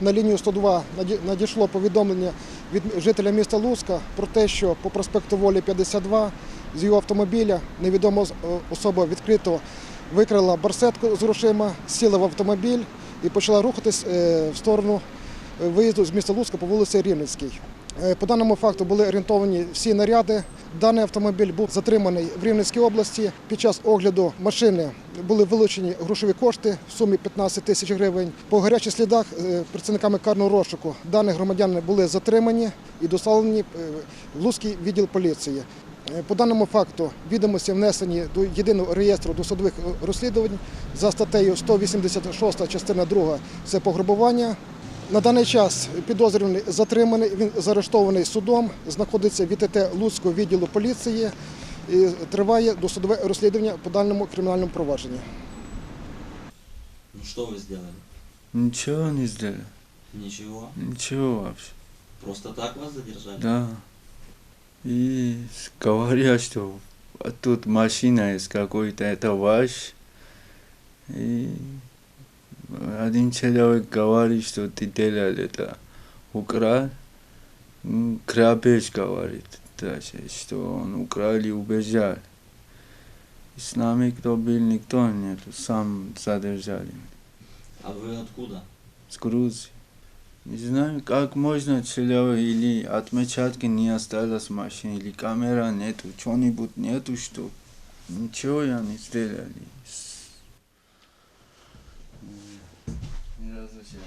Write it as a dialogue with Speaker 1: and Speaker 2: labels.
Speaker 1: на лінію 102 надійшло повідомлення від жителя міста Луцька про те, що по проспекту Волі 52 з його автомобіля невідома особа відкрито викрила барсетку з грошима, сіла в автомобіль і почала рухатись е, в сторону е, виїзду з міста Луцька по вулиці Рівненській. Е, По даному факту були орієнтовані всі наряди. Даний автомобіль був затриманий в Рівненській області. Під час огляду машини були вилучені грошові кошти в сумі 15 тисяч гривень. По гарячих слідах е, працівниками карного розшуку дані громадяни були затримані і доставлені е, в Луцький відділ поліції. Е, По даному факту відомості внесені до єдиного реєстру досудових розслідувань за статтею 186 частина 2 – це пограбування. На даний час підозрюваний затриманий, він заарештований судом, знаходиться в ІТТ Луцького відділу поліції і триває досудове розслідування по даному кримінальному провадженні.
Speaker 2: Ну что вы сделали?
Speaker 3: Ничего не сделали.
Speaker 2: Ничего.
Speaker 3: Ничего вообще.
Speaker 2: Просто так вас задержали?
Speaker 3: Да. И с- говорят, что а тут машина есть какой-то, это ваш. И один человек говорит, что ты делал это, украл. М, Грабеж говорит даже, что он украл и убежал. И с нами кто был, никто нет, сам задержали.
Speaker 2: А вы откуда?
Speaker 3: с Грузии. Не знаю, как можно человек или отмечатки не осталось в машине, или камера нету, что-нибудь нету, что ничего я не сделали. С- М, не разрешаю.